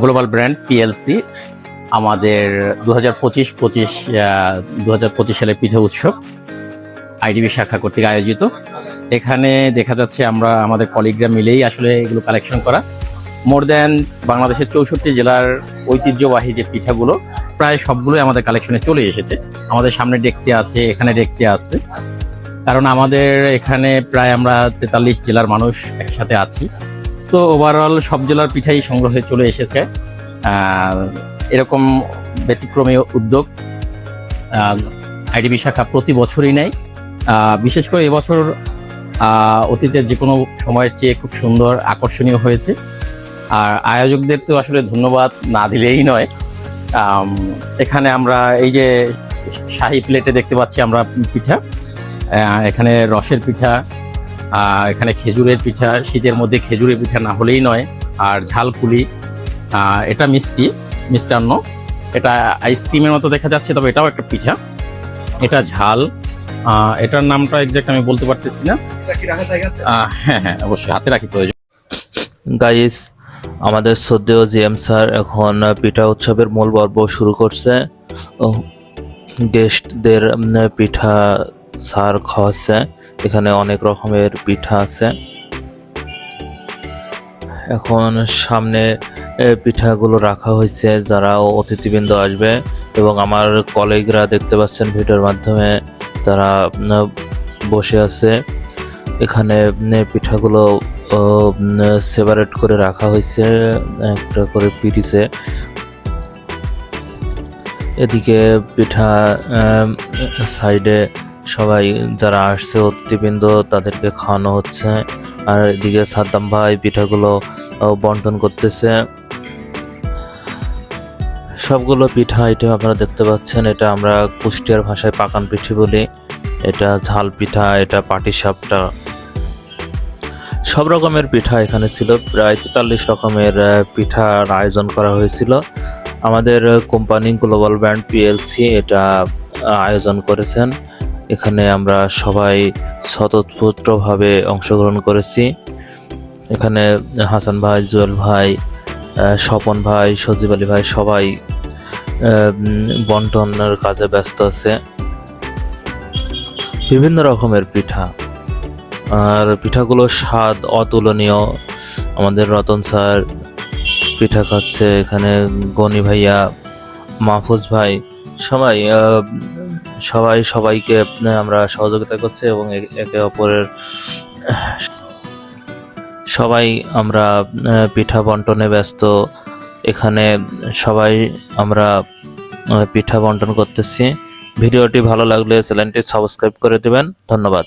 Global brand PLC আমাদের দু হাজার পঁচিশ পঁচিশ দু হাজার পঁচিশ সালের পিঠা উৎসব আইডিবি শাখা কর্তৃক আয়োজিত। এখানে দেখা যাচ্ছে আমরা আমাদের কলিগরা মিলেই আসলে এগুলো কালেকশন করা। মোর দেন বাংলাদেশের চৌষট্টি জেলার ঐতিহ্যবাহী যে পিঠাগুলো, প্রায় সবগুলোই আমাদের কালেকশনে চলে এসেছে। আমাদের সামনে ডেক্সিয়া আছে, এখানে ডেক্সিয়া আছে। কারণ আমাদের এখানে প্রায় আমরা তেতাল্লিশ জেলার মানুষ একসাথে আছি। তো ওভারঅল সব জেলার পিঠাই সংগ্রহে চলে এসেছে। এরকম ব্যতিক্রমী উদ্যোগ আইডিবি শাখা প্রতি বছরই নেয়। বিশেষ করে এবছর অতীতের যে কোনো সময়ের চেয়ে খুব সুন্দর, আকর্ষণীয় হয়েছে। আর আয়োজকদের তো আসলে ধন্যবাদ না দিলেই নয়। এখানে আমরা এই যে শাহি প্লেটে দেখতে পাচ্ছি আমরা পিঠা। এখানে রসের পিঠা এখানে খেজুরের পিঠা শীতের মধ্যে খেজুরের পিঠা না হলেই নয়। আর ঝালপুলি আহ, এটা মিষ্টি মিষ্টান্ন। এটা আইসক্রিমের মতো দেখা যাচ্ছে তবে এটাও একটা পিঠা। এটা ঝাল। এটার নামটা এক্সাক্ট আমি বলতে পারতেছি না। হ্যাঁ হ্যাঁ অবশ্যই হাতে রাখি প্রয়োজন। গাইস আমাদের শ্রদ্ধেয় জিএম স্যার এখন পিঠা উৎসবের মূল পর্ব শুরু করছে। গেস্টদের পিঠা স্যার খাওয়াচ্ছে। এখানে অনেক রকমের পিঠা আছে। এখন সামনে পিঠাগুলো রাখা হয়েছে। যারা অতিথিবৃন্দ আসবে এবং আমার কলিগরা দেখতে পাচ্ছেন ভিডিওর মাধ্যমে, তারা বসে আছে। এখানে পিঠাগুলো সেপারেট করে রাখা হয়েছে। একটা করে পিরিসে এদিকে পিঠা সাইডে সবাই যারা আসছে, অতিথিবৃন্দ তাদেরকে খাওয়ানো হচ্ছে। আর এদিকে সাদ্দাম ভাই পিঠাগুলো বন্টন করতেছে। সবগুলো পিঠা আইটেম আপনারা দেখতে পাচ্ছেন। এটা আমরা কুষ্টিয়ার ভাষায় পাকান পিঠি বলি। এটা ঝাল পিঠা, এটা পাটিসাপটা সব রকমের পিঠা এখানে ছিল। প্রায় তেতাল্লিশ রকমের পিঠার আয়োজন করা হয়েছিল। আমাদের কোম্পানি গ্লোবাল ব্র্যান্ড পিএলসি এটা আয়োজন করেছেন। এখানে আমরা সবাই স্বতঃস্ফূর্তভাবে অংশগ্রহণ করেছি। এখানে হাসান ভাই, জুয়েল ভাই স্বপন ভাই, সজীব আলী ভাই সবাই বন্টনের কাজে ব্যস্ত আছে। বিভিন্ন রকমের পিঠা। আর পিঠাগুলোর স্বাদ অতুলনীয়। আমাদের রতন স্যার পিঠা খাচ্ছে এখানে। গনি ভাইয়া, মাহফুজ ভাই সবাই সবাই সবাইকে আমরা সহযোগিতা করছি এবং একে অপরের, সবাই আমরা পিঠা বন্টনে ব্যস্ত। এখানে সবাই আমরা পিঠা বন্টন করতেছি। ভিডিওটি ভালো লাগলে চ্যানেলটি সাবস্ক্রাইব করে দেবেন। ধন্যবাদ।